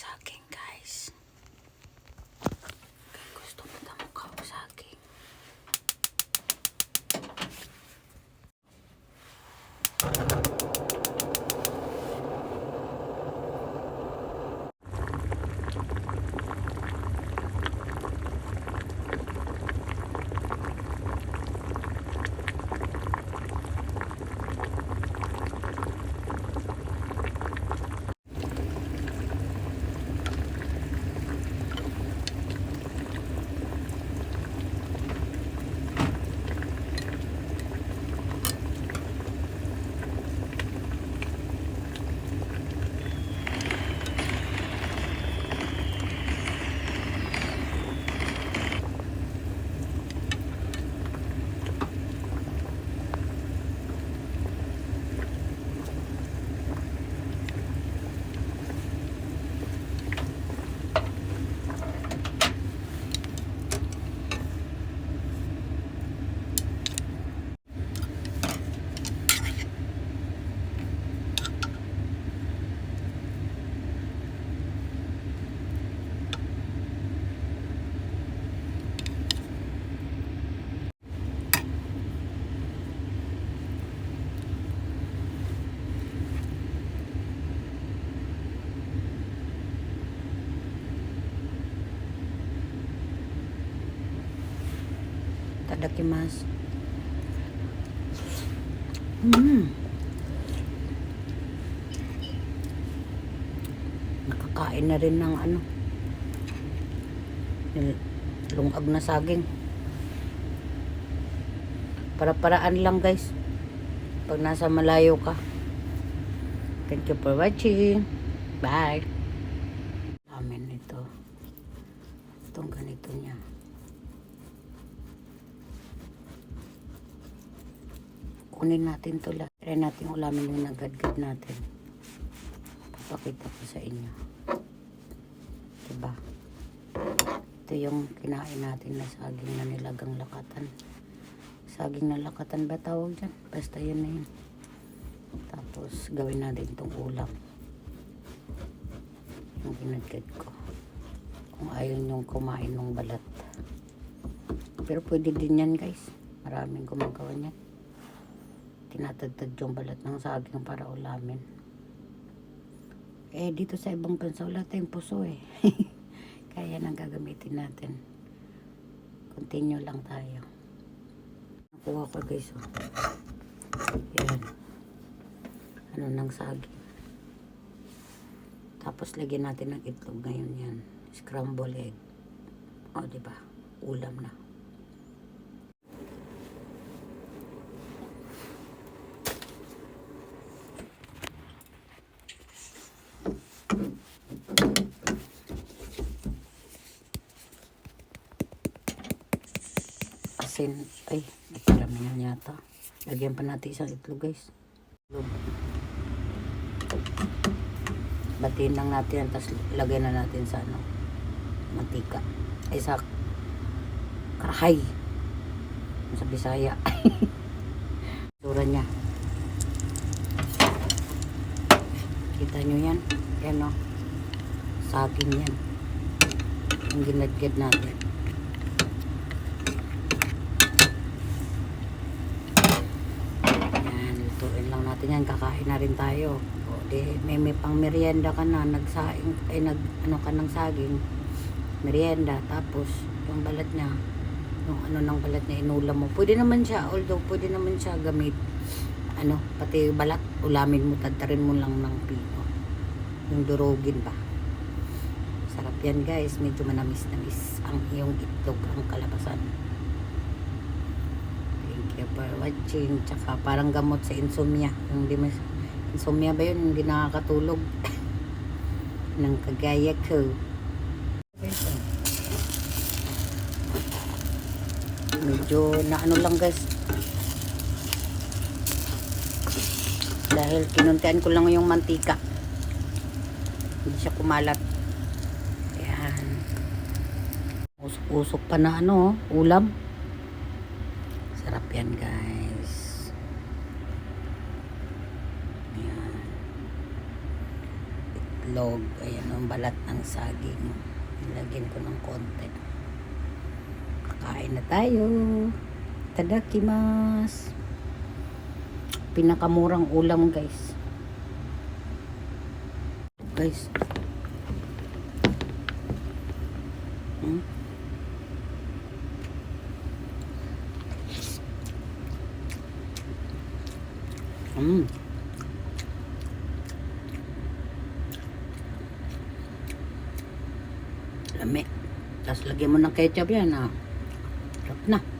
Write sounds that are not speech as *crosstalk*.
Saging, guys. Gusto mo na mukha ko saging. Tadakimasu. Mm. Nakakain na rin ng ano. Lungag na saging. Para-paraan lang guys. Pag nasa malayo ka. Thank you for watching. Bye. Amin ito. Itong ganito niya. Kunin natin to lahat. Try natin ulamin yung nagadgad natin. Papakita ko sa inyo. Diba? Ito yung kinain natin na saging na nilagang lakatan. Saging na lakatan ba tawag dyan? Basta yun na yun. Tapos gawin natin itong ulam. Yung ginagad ko. Kung ayaw nyong kumain ng balat. Pero pwede din yan guys. Maraming gumagawa niyan tinatagtag yung balat ng saging para ulamin. Eh, dito sa ibang bansa, wala tayong puso eh. *laughs* Kaya nang gagamitin natin. Continue lang tayo. Nakuha ko guys, oh. Yan. Ano ng saging. Tapos lagyan natin ng itlog ngayon yan. Scramble egg. O, di ba? Ulam na. Asin. Ay, naparami na yata. Lagyan pa natin isang itlog, guys. Itlog. Batiin lang natin tapos lagyan na natin sa ano, mantika. Ay, sa karahay. Sa Bisaya. *laughs* Dura niya. Kita nyo yan? Yan o. Saging yan. Yung ginadgad natin. Yan, lutuin lang natin yan. Kakain na rin tayo. O, di, may, may pang merienda ka na. Nagsaing, ay, nag, ano ka ng saging. Merienda. Tapos, yung balat niya, yung ano ng balat niya, inulam mo. Pwede naman siya, although pwede naman siya gamit. Ano, pati balat, ulamin mo, tadtarin mo lang ng pino. Yung durugin ba. Sarap yan guys. Medyo manamis-namis ang iyong itlog, ang kalabasan. You for watching. Tsaka parang gamot sa insomnia. Yung di mas, insomnia ba yun? Hindi nakakatulog. *laughs* Nang kagaya ko. Medyo na ano lang guys. Dahil kinuntian ko lang yung mantika. Hindi siya kumalat. Ayan. Usok-usok pa na ano, ulam. Sarap yan, guys. Ayan. itlog. Ayan ang balat ng saging. Nilagyan ko ng konti. Kakain na tayo. Tadakimasu. Pinakamurang ulam guys. Guys. Hmm? Mm. Lami. Tapos lagyan mo ng ketchup yan, ah. Sarap na.